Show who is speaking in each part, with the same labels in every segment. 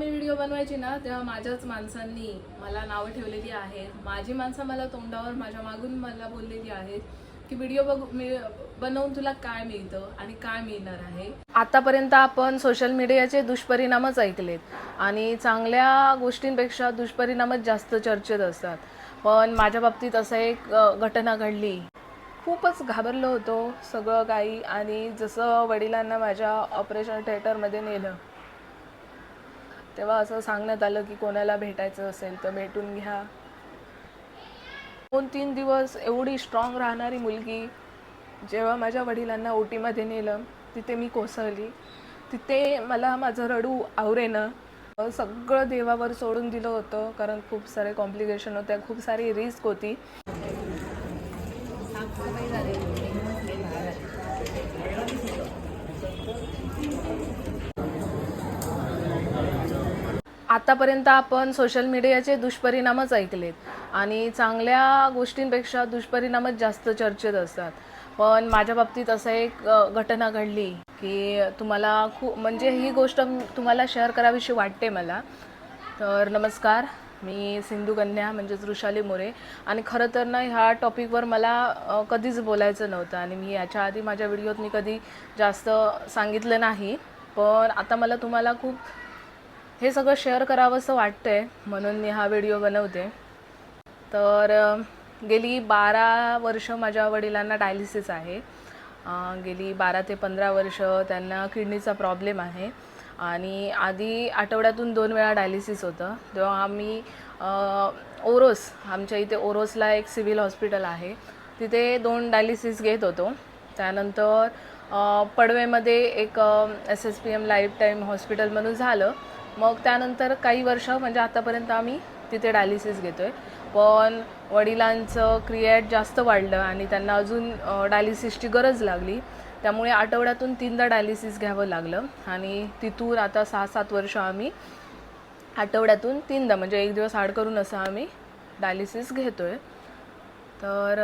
Speaker 1: मी video बनवायची ना तेव्हा माझ्याच माणसांनी मला नावं ठेवलेली आहेत. माझी माणसं मला तोंडावर माझ्या मागून मला बोललेली आहेत की व्हिडिओ बघ मी बनवून तुला काय मिळतं आणि काय मिळणार आहे. आतापर्यंत आपण सोशल मीडियाचे दुष्परिणामच ऐकलेत आणि चांगल्या गोष्टींपेक्षा दुष्परिणामच जास्त चर्चेत असतात. पण माझ्या बाबतीत असं एक घटना घडली. खूपच घाबरलो होतो सगळं काही आणि जसं वडिलांना माझ्या ऑपरेशन थिएटरमध्ये नेलं तेव्हा असं सांगण्यात आलं की कोणाला भेटायचं असेल तर भेटून घ्या. दोन तीन दिवस एवढी स्ट्रॉंग राहणारी मुलगी जेव्हा माझ्या वडिलांना ओटीमध्ये नेलं तिथे मी कोसळली. तिथे मला माझं रडू आवरेनं. सगळं देवावर सोडून दिलं होतं कारण खूप सारे कॉम्प्लिकेशन होत्या खूप सारी रिस्क होती. आतापर्यंत आपण सोशल मीडियाचे दुष्परिणामच ऐकलेत. आणि चांगल्या गोष्टींपेक्षा दुष्परिणामच जास्त चर्चेत असतात. पण माझ्या बाबतीत असं एक घटना घडली की तुम्हाला खूप म्हणजे ही गोष्ट तुम्हाला शेअर करावीशी वाटते मला. तर नमस्कार मी सिंधू कन्या म्हणजेच वृषाली मोरे. आणि खरं तर ना ह्या टॉपिकवर मला कधीच बोलायचं नव्हतं. आणि मी याच्या आधी माझ्या व्हिडिओत मी कधी जास्त सांगितलं नाही. पण आता मला तुम्हाला खूप हे सगळं शेअर करावंसं वाटतंय म्हणून मी हा व्हिडिओ बनवते. तर गेली बारा वर्ष माझ्या वडिलांना डायलिसिस आहे. गेली बारा ते पंधरा वर्ष त्यांना किडनीचा प्रॉब्लेम आहे. आणि आधी आठवड्यातून दोन वेळा डायलिसिस होतं. तेव्हा आम्ही ओरोस आमच्या इथे ओरोसला एक सिव्हिल हॉस्पिटल आहे. तिथे दोन डायलिसिस घेत होतो. त्यानंतर पडवेमध्ये एक S S P M life time हॉस्पिटलमधून झालं. मग त्यानंतर काही वर्ष म्हणजे आतापर्यंत आम्ही तिथे डायलिसिस घेतो आहे पण वडिलांचं क्रिएट जास्त वाढलं आणि त्यांना अजून डायलिसिसची गरज लागली. त्यामुळे आठवड्यातून तीनदा डायलिसिस घ्यावं लागलं. आणि तिथून आता सहा सात वर्ष आम्ही आठवड्यातून तीनदा म्हणजे एक दिवस आड करून असं आम्ही डायलिसिस घेतो आहे तर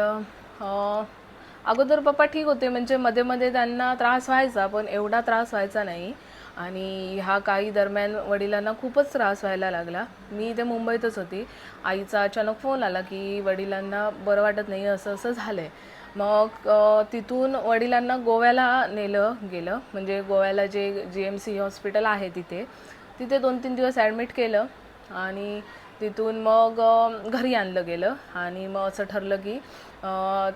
Speaker 1: अगोदर पप्पा ठीक होते. म्हणजे मध्ये मध्ये त्यांना त्रास व्हायचा पण एवढा त्रास व्हायचा नाही. आणि ह्या काही दरम्यान वडिलांना खूपच त्रास व्हायला लागला. मी इथे मुंबईतच होती. आईचा अचानक फोन आला की वडिलांना बरं वाटत नाही असं असं झालं आहे मग तिथून वडिलांना गोव्याला नेलं गेलं. म्हणजे गोव्याला जे जी एम सी हॉस्पिटल आहे तिथे. तिथे दोन तीन दिवस ॲडमिट केलं. आणि तिथून मग घरी आणलं गेलं. आणि मग असं ठरलं की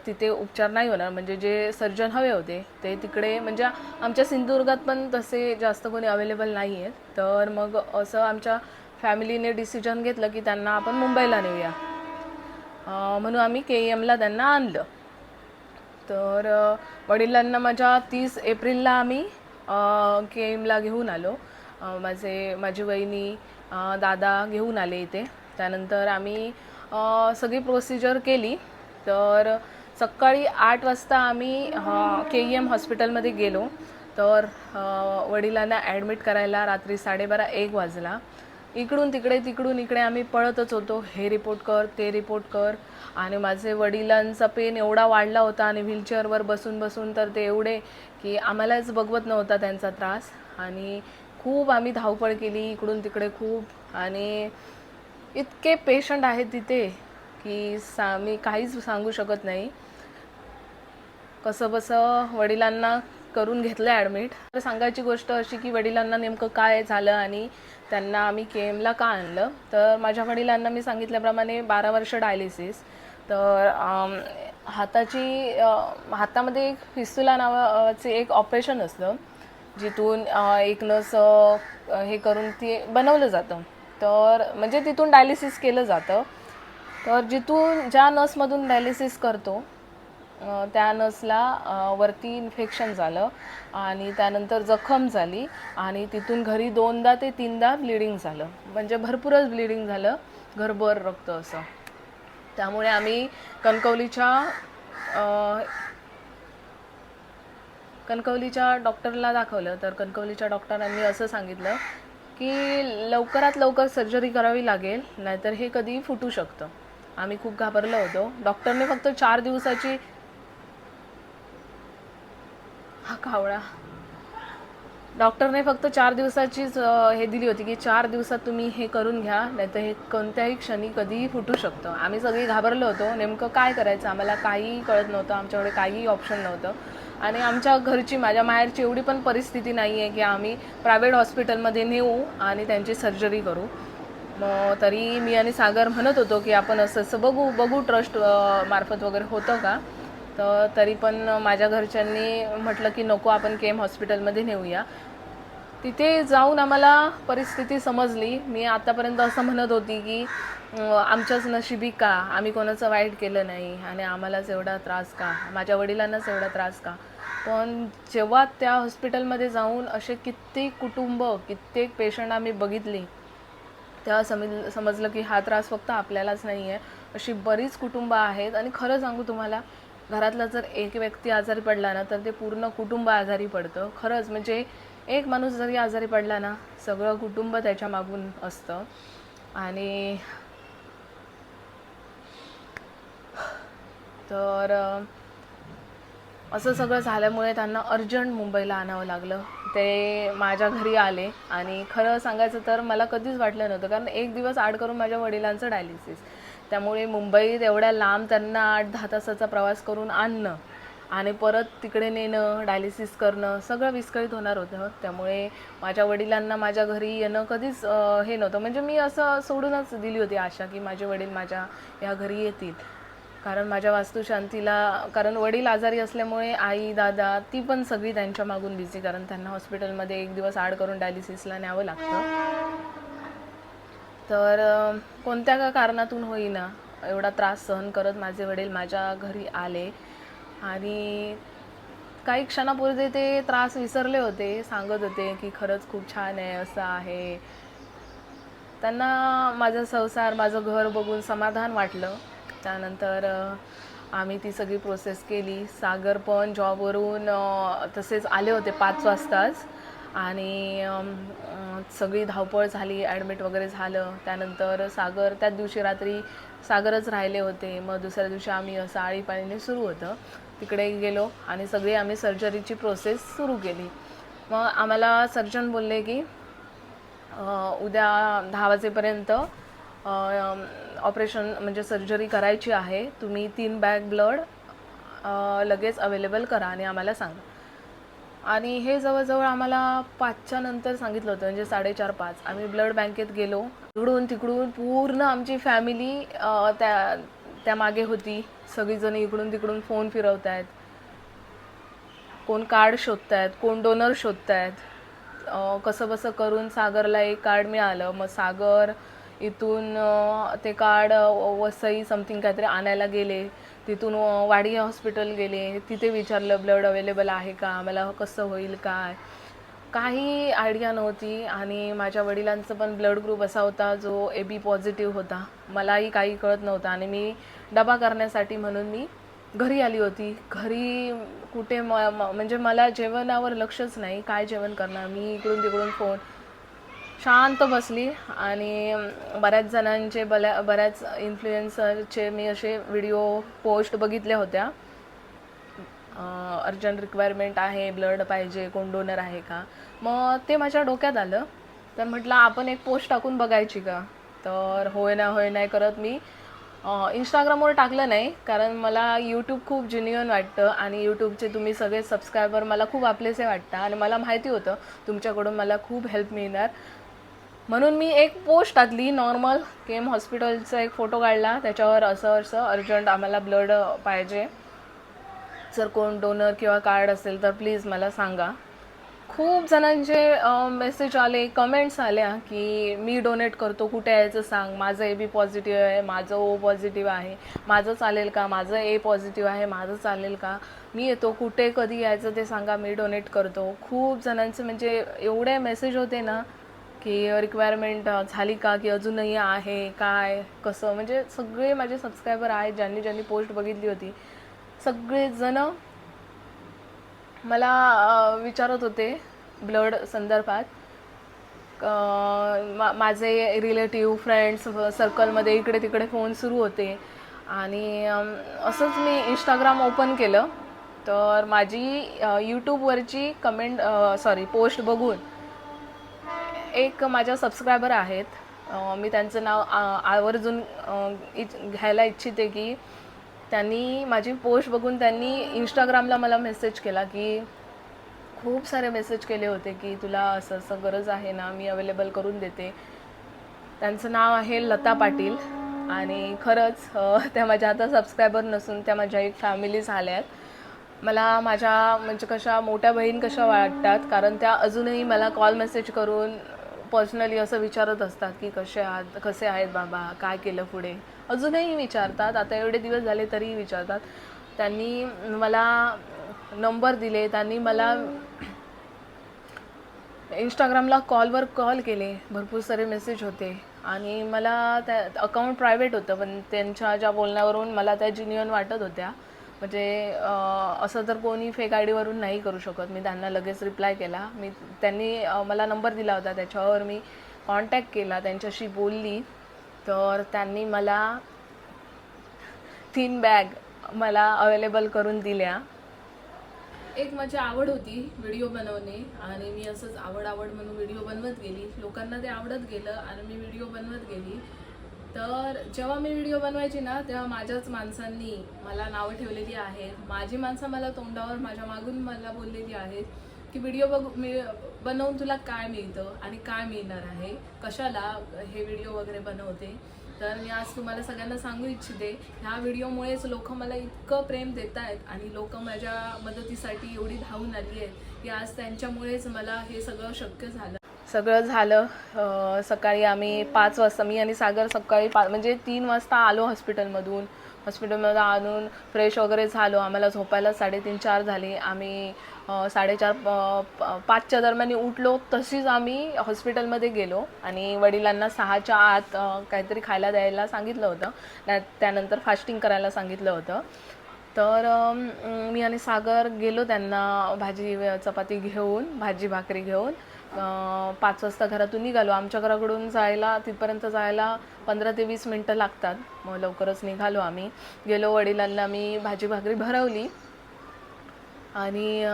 Speaker 1: तिथे उपचार नाही होणार. म्हणजे जे सर्जन हवे होते ते तिकडे म्हणजे आमच्या सिंधुदुर्गात पण तसे जास्त कोणी अवेलेबल नाही आहेत तर मग असं आमच्या फॅमिलीने डिसिजन घेतलं की त्यांना आपण मुंबईला नेऊया. म्हणून आम्ही के एमला त्यांना आणलं. तर वडिलांना माझ्या तीस एप्रिलला आम्ही के एमला घेऊन आलो. माझे माझी वहिनी दादा घेऊन आले इथे. त्यानंतर आम्ही सगळी प्रोसिजर केली. तर सकाळी आठ वाजता आम्ही के ई एम हॉस्पिटलमध्ये गेलो. तर वडिलांना ॲडमिट करायला रात्री साडेबारा एक वाजला. इकडून तिकडे तिकडून इकडे आम्ही पळतच होतो. हे रिपोर्ट कर ते रिपोर्ट कर. आणि माझे वडिलांचा पेन एवढा वाढला होता आणि व्हीलचेअरवर बसून बसून तर ते एवढे की आम्हालाच बघवत नव्हता त्यांचा त्रास. आणि खूप आम्ही धावपळ केली इकडून तिकडे खूप. आणि इतके पेशंट आहेत तिथे की सा मी काहीच सांगू शकत नाही. कसं बसं वडिलांना करून घेतलं ॲडमिट तर सांगायची गोष्ट अशी की वडिलांना नेमकं काय झालं आणि त्यांना आम्ही के एमला का आणलं? तर माझ्या वडिलांना मी सांगितल्याप्रमाणे बारा वर्ष डायलिसिस तर हाताची हातामध्ये एक फिस्तुला नावाचे एक ऑपरेशन असतं. जिथून एक नस हे करून ते बनवलं जातं. तर म्हणजे तिथून डायलिसिस केलं जातं. तर जिथून ज्या नसमधून डायलिसिस करतो त्या नसला वरती इन्फेक्शन झालं आणि त्यानंतर जखम झाली आणि तिथून घरी दोनदा ते तीनदा ब्लिडिंग झालं. म्हणजे भरपूरच ब्लिडिंग झालं घरभर रक्त असं. त्यामुळे आम्ही कणकवलीच्या कणकवलीच्या डॉक्टरला दाखवलं तर कणकवलीच्या डॉक्टरांनी असं सांगितलं की लवकरात लवकर सर्जरी करावी लागेल नाहीतर हे कधीही फुटू शकतं. आम्ही खूप घाबरलो होतो. डॉक्टरने फक्त चार दिवसाची हा कावळा. डॉक्टरने फक्त चार दिवसाचीच हे दिली होती की चार दिवसात तुम्ही हे करून घ्या नाहीतर हे कोणत्याही क्षणी कधीही फुटू शकतं. आम्ही सगळी घाबरलो होतो. नेमकं काय करायचं? आम्हाला काहीही कळत नव्हतं. आमच्याकडे काहीही ऑप्शन नव्हतं. आणि आमच्या घरची माझ्या माहेरची एवढी पण परिस्थिती नाही आहे की आम्ही प्रायव्हेट हॉस्पिटलमध्ये नेऊ आणि त्यांची सर्जरी करू. मग तरी मी आणि सागर म्हणत होतो की आपण असं असं बघू बघू ट्रस्ट मार्फत वगैरे होतं का? तर तरी पण माझ्या घरच्यांनी म्हटलं की नको आपण के एम हॉस्पिटलमध्ये नेऊया. तिथे जाऊन आम्हाला परिस्थिती समजली. मी आतापर्यंत असं म्हणत होती की आमच्याच नशिबी का? आम्ही कोणाचं वाईट केलं नाही आणि आम्हालाच एवढा त्रास का? माझ्या वडिलांनाच एवढा त्रास का? पण जेव्हा त्या हॉस्पिटलमध्ये जाऊन असे कित्येक कुटुंब कित्येक पेशंट आम्ही बघितली तेव्हा समज समजलं की हा त्रास फक्त आपल्यालाच नाही आहे अशी बरीच कुटुंब आहेत आणि खरं सांगू तुम्हाला घरातला जर एक व्यक्ती आजारी पडला ना तर ते पूर्ण कुटुंब आजारी पडतं. खरंच म्हणजे एक माणूस जरी आजारी पडला ना सगळं कुटुंब त्याच्या मागून असतं. आणि तर असं सगळं झाल्यामुळे त्यांना अर्जंट मुंबईला आणावं लागलं. ते माझ्या घरी आले आणि खरं सांगायचं तर मला कधीच वाटलं नव्हतं कारण एक दिवस आड करून माझ्या वडिलांचं डायलिसिस त्यामुळे मुंबईत एवढ्या लांब त्यांना आठ दहा तासाचा प्रवास करून आणणं आणि परत तिकडे नेणं डायलिसिस करणं सगळं विस्कळीत होणार होतं. त्यामुळे माझ्या वडिलांना माझ्या घरी येणं कधीच हे नव्हतं. म्हणजे मी असं सोडूनच दिली होती आशा की माझे वडील माझ्या या घरी येतील. कारण माझ्या वास्तुशांतीला कारण वडील आजारी असल्यामुळे आई दादा ती पण सगळी त्यांच्या मागून बिझी कारण त्यांना हॉस्पिटलमध्ये एक दिवस आड करून डायलिसिसला न्यावं लागतं. तर कोणत्या का कारणातून होईना एवढा त्रास सहन करत माझे वडील माझ्या घरी आले. आणि काही क्षणापूर्वी ते त्रास विसरले होते सांगत होते की खरंच खूप छान आहे असं आहे. त्यांना माझा संसार माझं घर बघून समाधान वाटलं. त्यानंतर आम्ही ती सगळी प्रोसेस केली. सागर पण जॉबवरून तसेच आले होते पाच वाजताच. आणि सगळी धावपळ झाली ॲडमिट वगैरे झालं. त्यानंतर सागर त्याच दिवशी रात्री सागरच राहिले होते. मग दुसऱ्या दिवशी आम्ही असं आळीपाळीने सुरू होतं. तिकडे गेलो आणि सगळी आम्ही सर्जरीची प्रोसेस सुरू केली. मग आम्हाला सर्जन बोलले की उद्या दहा वाजेपर्यंत ऑपरेशन म्हणजे सर्जरी करायची आहे. तुम्ही तीन बॅग ब्लड लगेच अवेलेबल करा आणि आम्हाला सांगा. आणि हे जवळजवळ आम्हाला पाचच्या नंतर सांगितलं होतं म्हणजे साडेचार पाच. आम्ही ब्लड बँकेत गेलो. तिकडून तिकडून पूर्ण आमची फॅमिली त्या त्या मागे होती. सगळीजण इकडून तिकडून फोन फिरवत आहेत कोण कार्ड शोधतायत कोण डोनर शोधतायत. आहेत कसं बसं करून सागरला एक कार्ड मिळालं. मग सागर इथून ते कार्ड वसई समथिंग काहीतरी आणायला गेले. तिथून वाडी हॉस्पिटल गेले. तिथे विचारलं ब्लड अवेलेबल आहे का? मला कसं होईल काय? काही आयडिया नव्हती आणि माझ्या वडिलांचं पण ब्लड ग्रुप असा होता जो ए बी पॉझिटिव्ह होता. मलाही काही कळत नव्हतं आणि मी डबा करण्यासाठी म्हणून मी घरी आली होती. घरी कुठे म- म्हणजे मला जेवणावर लक्षच नाही. काय जेवण करणार? मी इकडून तिकडून फोन शांत बसली आणि बऱ्याच जणांचे बऱ्या बऱ्याच इन्फ्लुएन्सरचे मी असे व्हिडिओ पोस्ट बघितल्या होत्या. अर्जंट रिक्वायरमेंट आहे ब्लड पाहिजे कोण डोनर आहे का? मग ते माझ्या डोक्यात आलं. तर म्हटलं आपण एक पोस्ट टाकून बघायची का? तर होय ना होय नाही करत मी. इंस्टाग्रामवर टाकलं नाही कारण मला यूट्यूब खूप जिन्युअन वाटतं आणि यूट्यूबचे तुम्ही सगळे सबस्क्रायबर मला खूप आपलेसे वाटतं आणि मला माहिती होतं तुमच्याकडून मला खूप हेल्प मिळणार. म्हणून मी एक पोस्ट टाकली नॉर्मल केम हॉस्पिटलचा एक फोटो काढला. त्याच्यावर असं असं अर्जंट आम्हाला ब्लड पाहिजे. जर कोण डोनर किंवा कार्ड असेल तर प्लीज मला सांगा. खूप जणांचे मेसेज आले कमेंट्स आल्या की मी डोनेट करतो कुठे यायचं सांग. माझं ए बी पॉझिटिव्ह आहे माझं ओ पॉझिटिव्ह आहे. माझं चालेल का? माझं ए पॉझिटिव्ह आहे माझं चालेल का? मी येतो कुठे कधी यायचं ते सांगा. मी डोनेट करतो. खूप जणांचे म्हणजे एवढे मेसेज होते ना की रिक्वायरमेंट झाली का की अजूनही आहे काय कसं? म्हणजे सगळे माझे सबस्क्रायबर आहेत ज्यांनी ज्यांनी पोस्ट बघितली होती. सगळेजण मला विचारत होते ब्लड संदर्भात. मा माझे रिलेटिव्ह फ्रेंड्स सर्कलमध्ये इकडे तिकडे फोन सुरू होते. आणि असंच मी इंस्टाग्राम ओपन केलं. तर माझी यूट्यूबवरची कमेंट सॉरी पोस्ट बघून एक माझ्या सबस्क्रायबर आहेत. मी त्यांचं नाव आवर्जून इच घ्यायला इच्छिते की त्यांनी माझी पोस्ट बघून त्यांनी इंस्टाग्रामला मला मेसेज केला की खूप सारे मेसेज केले होते की तुला असं असं गरज आहे ना मी अवेलेबल करून देते. त्यांचं नाव आहे लता पाटील आणि खरंच त्या माझ्या आता सबस्क्रायबर नसून त्या माझ्या एक फॅमिली झाल्या आहेत मला माझ्या म्हणजे कशा मोठ्या बहीण कशा वाटतात कारण त्या अजूनही मला कॉल मेसेज करून पर्सनली असं विचारत असतात की कसे आहात कसे आहेत बाबा काय केलं पुढे? अजूनही विचारतात. आता एवढे दिवस झाले तरीही विचारतात. त्यांनी मला नंबर दिले. त्यांनी मला इंस्टाग्रामला कॉलवर कॉल केले. भरपूर सारे मेसेज होते. आणि मला त्या अकाउंट प्रायव्हेट होतं पण त्यांच्या ज्या बोलण्यावरून मला त्या जिन्युअन वाटत होत्या. म्हणजे असं तर कोणी फेक आय डीवरून नाही करू शकत. मी त्यांना लगेच रिप्लाय केला. मी त्यांनी मला नंबर दिला होता. त्याच्यावर मी कॉन्टॅक्ट केला. त्यांच्याशी बोलली. तर त्यांनी मला तीन बॅग मला अवेलेबल करून दिल्या. एक माझी आवड होती व्हिडिओ बनवणे. आणि मी असंच आवड आवड म्हणून व्हिडिओ बनवत गेली. लोकांना ते आवडत गेलं आणि मी व्हिडिओ बनवत गेली. तर जेव्हा मी व्हिडिओ बनवायची ना तेव्हा माझ्याच माणसांनी मला नावं ठेवलेली आहेत. माझी माणसं मला तोंडावर माझ्या मागून मला बोललेली आहेत की व्हिडिओ बघू मी बनवून तुला काय मिळतं आणि काय मिळणार आहे? कशाला हे व्हिडिओ वगैरे बनवते? तर मी आज तुम्हाला सगळ्यांना सांगू इच्छिते ह्या व्हिडिओमुळेच लोक मला इतकं प्रेम देत आहेत आणि लोक माझ्या मदतीसाठी एवढी धावून आली आहेत की आज त्यांच्यामुळेच मला हे सगळं शक्य झालं. सगळं झालं. सकाळी आम्ही पाच वाजता मी आणि सागर सकाळी पा म्हणजे तीन वाजता आलो हॉस्पिटलमधून. हॉस्पिटलमध्ये आणून फ्रेश वगैरे झालो. आम्हाला झोपायला साडेतीन चार झाले. आम्ही साडेचार पाचच्या दरम्यान उठलो. तशीच आम्ही हॉस्पिटलमध्ये गेलो आणि वडिलांना सहाच्या आत काहीतरी खायला द्यायला सांगितलं होतं. त्या- त्यानंतर फास्टिंग करायला सांगितलं होतं. तर मी आणि सागर गेलो त्यांना भाजी चपाती घेऊन भाजी भाकरी घेऊन. पाच वाजता घरातून निघालो. आमच्या घराकडून जायला तिथपर्यंत जायला पंधरा ते वीस मिनटं लागतात. मग लवकरच निघालो आम्ही. गेलो वडिलांना मी भाजी भाकरी भरवली. आणि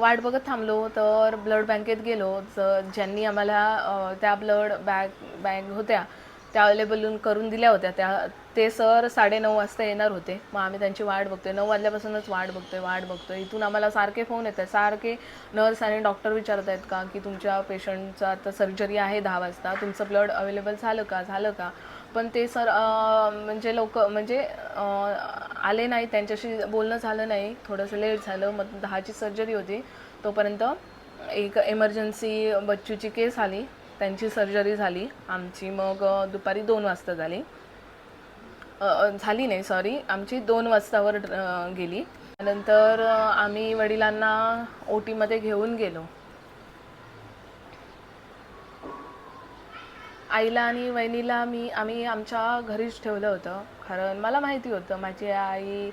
Speaker 1: वाट बघत थांबलो. तर ब्लड बँकेत गेलो. ज ज्यांनी आम्हाला त्या ब्लड बॅग बँक होत्या त्या अवेलेबल करून दिल्या होत्या. त्या ते सर साडेनऊ वाजता येणार होते. मग आम्ही त्यांची वाट बघतोय. नऊ वाजल्यापासूनच वाट बघतोय वाट बघतोय. इथून आम्हाला सारखे फोन येत आहेत सारखे नर्स आणि डॉक्टर विचारत आहेत का की तुमच्या पेशंटचं आता सर्जरी आहे दहा वाजता. तुमचं ब्लड अवेलेबल झालं का? झालं का? पण ते सर म्हणजे लोक म्हणजे आले नाही त्यांच्याशी बोलणं झालं नाही. थोडंसं लेट झालं. मग दहाची सर्जरी होती. तोपर्यंत एक एमर्जन्सी बच्चूची केस आली. त्यांची सर्जरी झाली. आमची मग दुपारी दोन वाजता झाली. झाली नाही सॉरी आमची दोन वाजतावर गेली. नंतर आम्ही वडिलांना ओ टीमध्ये घेऊन गेलो. आईला आणि वहिनीला मी आम्ही आमच्या घरीच ठेवलं होतं. कारण मला माहिती होतं माझी आई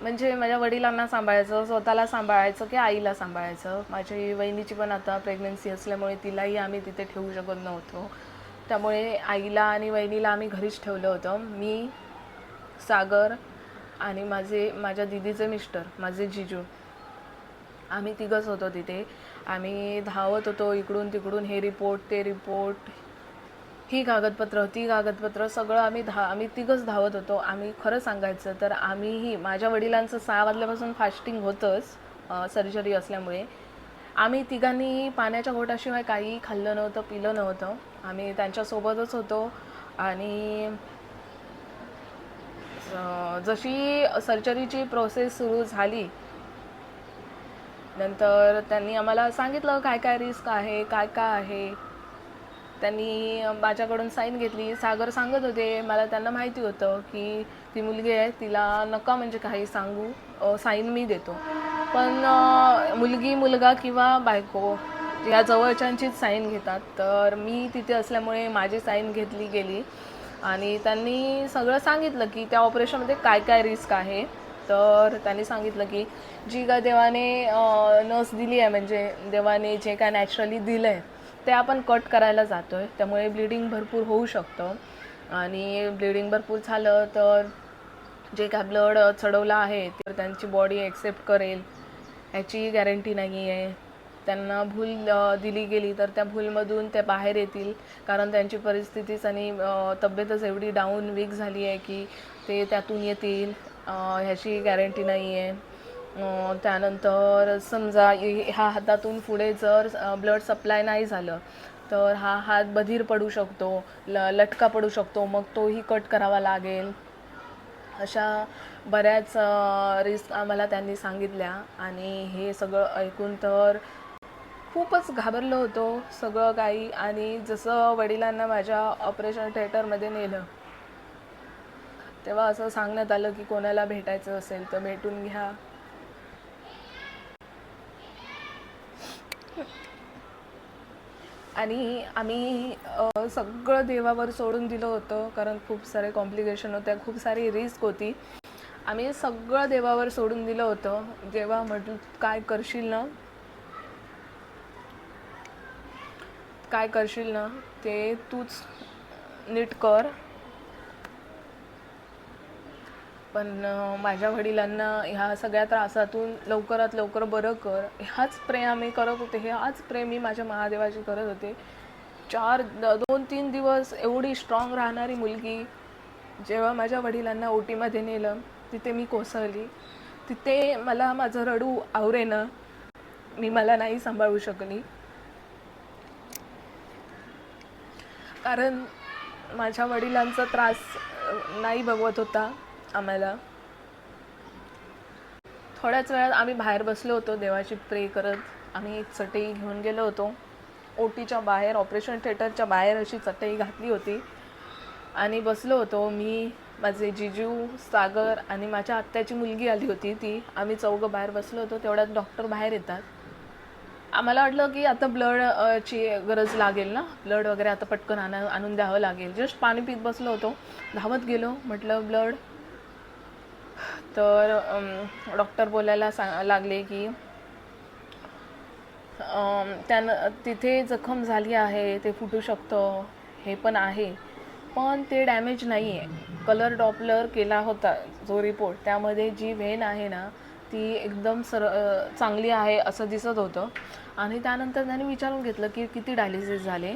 Speaker 1: म्हणजे माझ्या वडिलांना सांभाळायचं स्वतःला सांभाळायचं की आईला सांभाळायचं. माझी वहिनीची पण आता प्रेग्नन्सी असल्यामुळे तिलाही आम्ही तिथे ठेवू शकत नव्हतो. त्यामुळे आईला आणि वहिनीला आम्ही घरीच ठेवलं होतं. मी सागर आणि माझे माझ्या दिदीचे मिस्टर माझे जिजू आम्ही तिघंच होतो तिथे. आम्ही धावत होतो इकडून तिकडून. हे रिपोर्ट ते रिपोर्ट ही कागदपत्र ती कागदपत्र सगळं आम्ही धा आम्ही तिघंच धावत होतो. आम्ही खरं सांगायचं तर आम्हीही माझ्या वडिलांचं सहा वाजल्यापासून फास्टिंग होतंच सर्जरी असल्यामुळे. आम्ही तिघांनी पाण्याच्या घोटाशिवाय काही खाल्लं नव्हतं पिलं नव्हतं. आम्ही त्यांच्यासोबतच होतो आणि जशी सर्जरीची प्रोसेस सुरू झाली नंतर त्यांनी आम्हाला सांगितलं काय काय रिस्क आहे काय काय आहे? त्यांनी माझ्याकडून साईन घेतली. सागर सांगत होते मला त्यांना माहिती होतं की ती मुलगी आहे तिला नका म्हणजे काही सांगू साईन मी देतो. पण मुलगी मुलगा किंवा बायको या जवळच्यांचीच साईन घेतात. तर मी तिथे असल्यामुळे माझी साईन घेतली गेली. आणि त्यांनी सगळं सांगितलं की त्या ऑपरेशनमध्ये काय काय रिस्क आहे. तर त्यांनी सांगितलं की जी का देवाने नस दिली आहे म्हणजे देवाने जे काय नॅचरली दिलं आहे ते आपण कट करायला जातो आहे त्यामुळे ब्लिडिंग भरपूर होऊ शकतं. आणि ब्लिडिंग भरपूर झालं तर जे काय ब्लड चढवलं आहे तर त्यांची बॉडी ॲक्सेप्ट करेल. ह्याची गॅरंटी नाही आहे. त्यांना भूल दिली गेली तर त्या भूलमधून ते बाहेर येतील. कारण त्यांची परिस्थितीच आणि तब्येतच एवढी डाऊन वीक झाली आहे की ते त्यातून येतील. ह्याची गॅरंटी नाही आहे. त्यानंतर समजा ह्या हातातून पुढे जर ब्लड सप्लाय नाही झालं तर हा हात बधीर पडू शकतो ल लटका पडू शकतो मग तोही कट करावा लागेल. अशा बऱ्याच रिस्क आम्हाला त्यांनी सांगितल्या आणि हे सगळं ऐकून तर खूपच घाबरलो होतो सगळं काही आणि जसं वडिलांना माझ्या ऑपरेशन थिएटरमध्ये नेलं तेव्हा असं सांगण्यात आलं की कोणाला भेटायचं असेल तर भेटून घ्या. आणि आम्ही अ, सगळं देवावर सोडून दिलं होतं कारण खूप सारे कॉम्प्लिकेशन होत्या खूप सारी रिस्क होती. आम्ही सगळं देवावर सोडून दिलं होतं. जेव्हा म्हटलं काय करशील ना? काय करशील ना ते तूच नीट कर. पण माझ्या वडिलांना ह्या सगळ्या त्रासातून लवकरात लवकर बरं कर. ह्याच प्रेम आम्ही करत होते ह्याच प्रेम मी माझ्या महादेवाची करत होते. चार द- दोन तीन दिवस एवढी स्ट्रॉंग राहणारी मुलगी जेव्हा माझ्या वडिलांना ओटीमध्ये नेलं तिथे मी कोसळली. तिथे मला माझं रडू आवरेनं मी मला नाही सांभाळू शकली. कारण माझ्या वडिलांचा त्रास नाही बघवत होता. आम्हाला. थोड्याच वेळात आम्ही बाहेर बसलो होतो देवाची प्रे करत. आम्ही एक चटई घेऊन गेलो होतो. ओटीच्या बाहेर ऑपरेशन थिएटरच्या बाहेर अशी चटई घातली होती. आणि बसलो होतो. मी माझे जिजू सागर आणि माझ्या आत्याची मुलगी आली होती ती. आम्ही चौघं बाहेर बसलो होतो. तेवढ्यात डॉक्टर बाहेर येतात. आम्हाला वाटलं की आता ब्लड ची गरज लागेल ना? ब्लड वगैरे आता पटकन आणा आणून द्यावं लागेल. जस्ट पाणी पित बसलो होतो. धावत गेलो. म्हटलं ब्लड तर डॉक्टर बोलायला सांग लागले की त्यानं तिथे जखम झाली आहे ते फुटू शकतं हे पण आहे. पण ते डॅमेज नाही आहे कलर डॉपलर केला होता जो रिपोर्ट. त्यामध्ये जी व्हेन आहे ना ती एकदम सर चांगली आहे असं दिसत होतं. आणि त्यानंतर त्याने विचारून घेतलं की किती डायलिसिस झाले.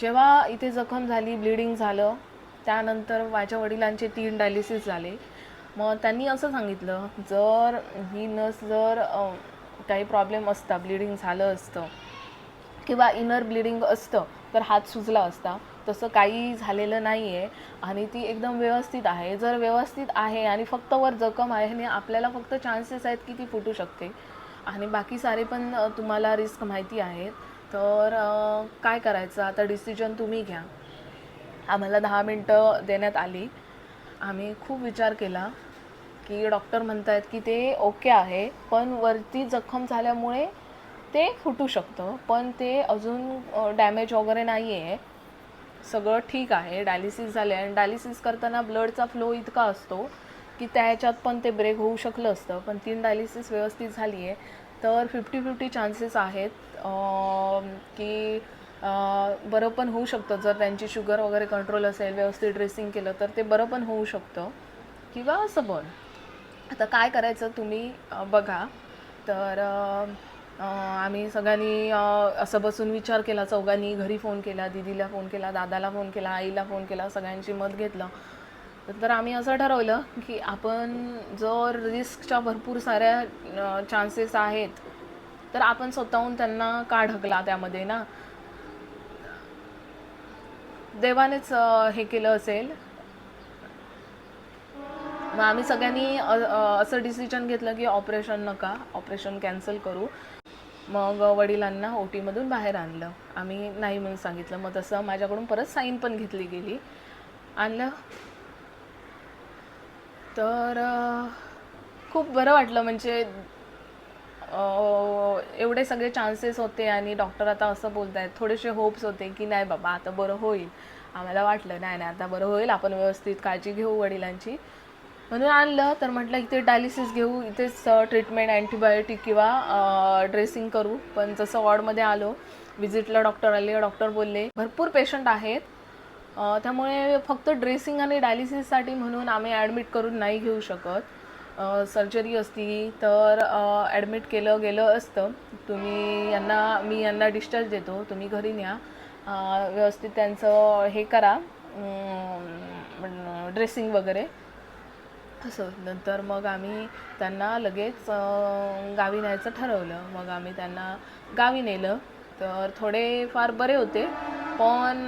Speaker 1: जेव्हा इथे जखम झाली ब्लिडिंग झालं त्यानंतर माझ्या वडिलांचे तीन डायलिसिस झाले. मग त्यांनी असं सांगितलं जर ही नस जर काही प्रॉब्लेम असता ब्लिडिंग झालं असतं किंवा इनर ब्लिडिंग असतं तर हात सुजला असता तसं काही झालेलं नाही आहे आणि ती एकदम व्यवस्थित आहे. जर व्यवस्थित आहे आणि फक्त वर जखम आहे आणि आपल्याला फक्त चान्सेस आहेत की ती फुटू शकते. आणि बाकी सारे पण तुम्हाला रिस्क माहिती आहेत. तर काय करायचं? आता डिसिजन तुम्ही घ्या. आम्हाला दहा मिनटं देण्यात आली. आम्ही खूप विचार केला की डॉक्टर म्हणत आहेत की ते ओके आहे पण वरती जखम झाल्यामुळे ते फुटू शकतं पण ते अजून डॅमेज वगैरे नाही आहे सगळं ठीक आहे डायलिसिस झाले आणि डायलिसिस करताना ब्लडचा फ्लो इतका असतो की त्या ह्याच्यात पण ते ब्रेक होऊ शकलं असतं पण तीन डायलिसिस व्यवस्थित झाली आहे तर फिफ्टी फिफ्टी चान्सेस आहेत की बरं पण होऊ शकतं. जर त्यांची शुगर वगैरे कंट्रोल असेल व्यवस्थित ड्रेसिंग केलं तर ते बरं पण होऊ शकतं. किंवा असं पण. आता काय करायचं तुम्ही बघा. तर आम्ही सगळ्यांनी असं बसून विचार केला चौघांनी घरी फोन केला दिदीला फोन केला दादाला फोन केला आईला फोन केला सगळ्यांची मत घेतलं. तर आम्ही असं ठरवलं की आपण जर रिस्कच्या भरपूर साऱ्या चान्सेस आहेत तर आपण स्वतःहून त्यांना का ढकला त्यामध्ये ना? देवानेच हे केलं असेल. मग आम्ही सगळ्यांनी असं डिसिजन घेतलं की ऑपरेशन नका ऑपरेशन कॅन्सल करू. मग वडिलांना ओ टीमधून बाहेर आणलं. आम्ही नाही म्हणून सांगितलं. मग तसं माझ्याकडून परत साईन पण घेतली गेली. आणलं. तर खूप बरं वाटलं. म्हणजे एवढे सगळे चान्सेस होते आणि डॉक्टर आता असं बोलत आहेत थोडेसे होप्स होते की नाही बाबा आता बरं होईल. आम्हाला वाटलं नाही नाही आता बरं होईल आपण व्यवस्थित काळजी घेऊ वडिलांची. म्हणून आणलं तर म्हटलं इथे डायलिसिस घेऊ इथेच ट्रीटमेंट अँटीबायोटिक किंवा ड्रेसिंग करू. पण जसं वॉर्डमध्ये आलो विजिटला डॉक्टर आले डॉक्टर बोलले भरपूर पेशंट आहेत. त्यामुळे फक्त ड्रेसिंग आणि डायलिसिससाठी म्हणून आम्ही ॲडमिट करून नाही घेऊ शकत. सर्जरी असती तर ॲडमिट केलं गेलं असतं. तुम्ही यांना मी यांना डिस्चार्ज देतो. तुम्ही घरी न्या. व्यवस्थित त्यांचं हे करा. ड्रेसिंग वगैरे. असं. नंतर मग आम्ही त्यांना लगेच गावी न्यायचं ठरवलं. मग आम्ही त्यांना गावी नेलं. तर थोडे फार बरे होते. पण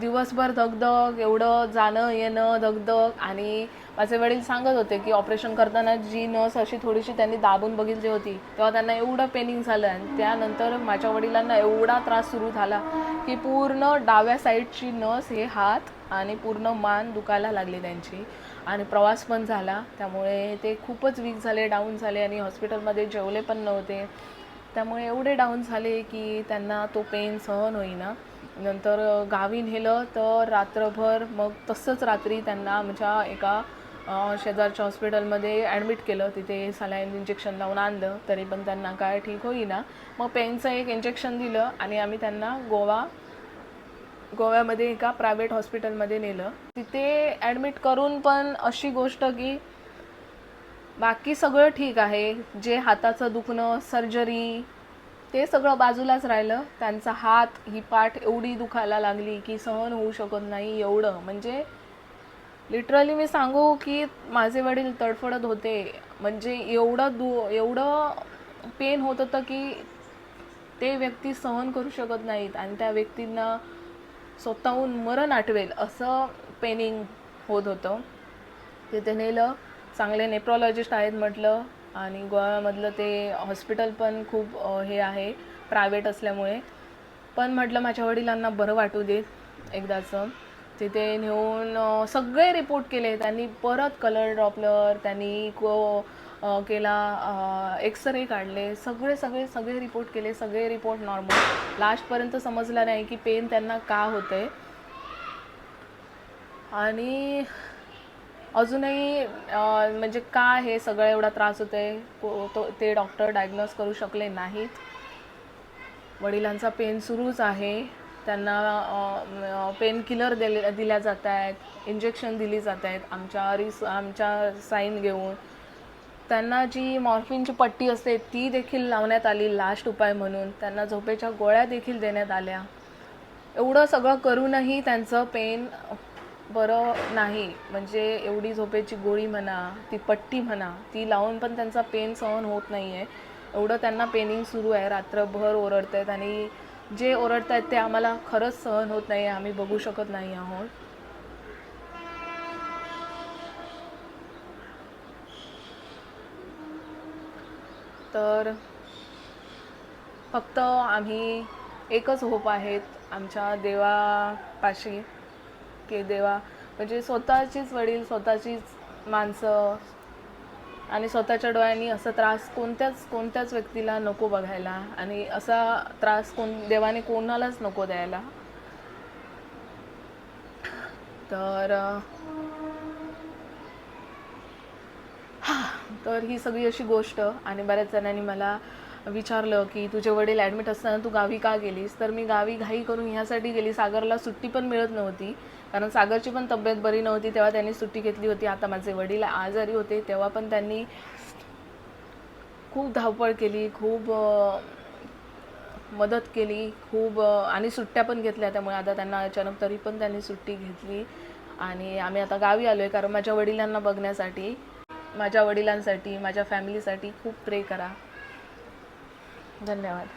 Speaker 1: दिवसभर धगधग एवढं जाणं येणं धगधग आणि माझे वडील सांगत होते की ऑपरेशन करताना जी नस अशी थोडीशी त्यांनी दाबून बघितली होती तेव्हा त्यांना एवढं पेनिंग झालं आणि त्यानंतर माझ्या वडिलांना एवढा त्रास सुरू झाला की पूर्ण डाव्या साईडची नस हे हात आणि पूर्ण मान दुखायला लागली त्यांची आणि प्रवास पण झाला. त्यामुळे ते खूपच वीक झाले डाऊन झाले आणि हॉस्पिटलमध्ये जेवले पण नव्हते. त्यामुळे एवढे डाऊन झाले की त्यांना तो पेन सहन होईना. नंतर गावी नेलं तर रात्रभर मग तसंच रात्री त्यांना आमच्या एका शेजारच्या हॉस्पिटलमध्ये ॲडमिट केलं. तिथे सलाईन इंजेक्शन लावून आणलं तरी पण त्यांना काय ठीक होईना. मग पेनचं एक इंजेक्शन दिलं आणि आम्ही त्यांना गोवा गोव्यामध्ये एका प्रायव्हेट हॉस्पिटलमध्ये नेलं. तिथे ॲडमिट करून पण अशी गोष्ट की बाकी सगळं ठीक आहे. जे हाताचं दुखणं सर्जरी ते सगळं बाजूलाच राहिलं. त्यांचा हात ही पाठ एवढी दुखायला लागली की सहन होऊ शकत नाही एवढं. म्हणजे लिटरली मी सांगू की माझे वडील तडफडत होते. म्हणजे एवढं दु एवढं पेन होत होतं की ते व्यक्ती सहन करू शकत नाहीत आणि त्या व्यक्तींना स्वतःहून मरण आठवेल असं पेनिंग होत होतं. तिथे नेलं चांगले नेप्रॉलॉजिस्ट आहेत म्हटलं. आणि गोव्यामधलं ते हॉस्पिटल पण खूप हे आहे प्रायव्हेट असल्यामुळे. पण म्हटलं माझ्या वडिलांना बरं वाटू देत एकदाचं. तिथे नेऊन सगळे रिपोर्ट केले. त्यांनी परत कलर ड्रॉपलर त्यांनी को केला एक्सरे काढले. सगळे सगळे सगळे रिपोर्ट केले. सगळे रिपोर्ट नॉर्मल लास्टपर्यंत समजलं नाही की पेन त्यांना का होते आणि अजूनही म्हणजे का हे सगळं एवढा त्रास होतोय? तो ते डॉक्टर डायग्नोज करू शकले नाहीत. वडिलांचा पेन सुरूच आहे. त्यांना पेन किलर दिले दिल्या जात आहेत इंजेक्शन दिली जात आहेत आमच्या रिस आमच्या साईन घेऊन. त्यांना जी मॉर्फिनची पट्टी असते ती देखील लावण्यात आली लास्ट उपाय म्हणून. त्यांना झोपेच्या गोळ्या देखील देण्यात आल्या. एवढं सगळं करूनही त्यांचं पेन बरं नाही. म्हणजे एवढी झोपेची गोळी म्हणा ती पट्टी म्हणा ती लावून पण त्यांचा पेन सहन होत नाही आहे एवढं त्यांना पेनिंग सुरू आहे. रात्रभर ओरडत आहेत आणि जे ओरडत आहेत ते आम्हाला खरंच सहन होत नाही आहे आम्ही बघू शकत नाही आहोत. तर फक्त आम्ही एकच होप आहेत आमच्या देवापाशी. की देवा म्हणजे स्वतःचीच वडील स्वतःचीच माणसं आणि स्वतःच्या डोळ्यांनी असा त्रास कोणत्याच कोणत्याच व्यक्तीला नको बघायला आणि असा त्रास कोण देवाने कोणालाच नको द्यायला. तर तर ही सगळी अशी गोष्ट आणि बऱ्याच जणांनी मला विचारलं की तुझे वडील ॲडमिट असताना तू गावी का गेलीस? तर मी गावी घाई करून ह्यासाठी गेली. सागरला सुट्टी पण मिळत नव्हती. कारण सागरची पण तब्येत बरी नव्हती. तेव्हा त्यांनी सुट्टी घेतली होती. आता माझे वडील आजारी होते. तेव्हा पण त्यांनी खूप धावपळ केली. खूप मदत केली. खूप आणि सुट्ट्या पण घेतल्या. त्यामुळे आता त्यांना अचानक तरी पण त्यांनी सुट्टी घेतली. आणि आम्ही आता गावी आलो आहे कारण माझ्या वडिलांना बघण्यासाठी माझ्या वडिलांसाठी माझ्या फॅमिलीसाठी खूप प्रे करा. धन्यवाद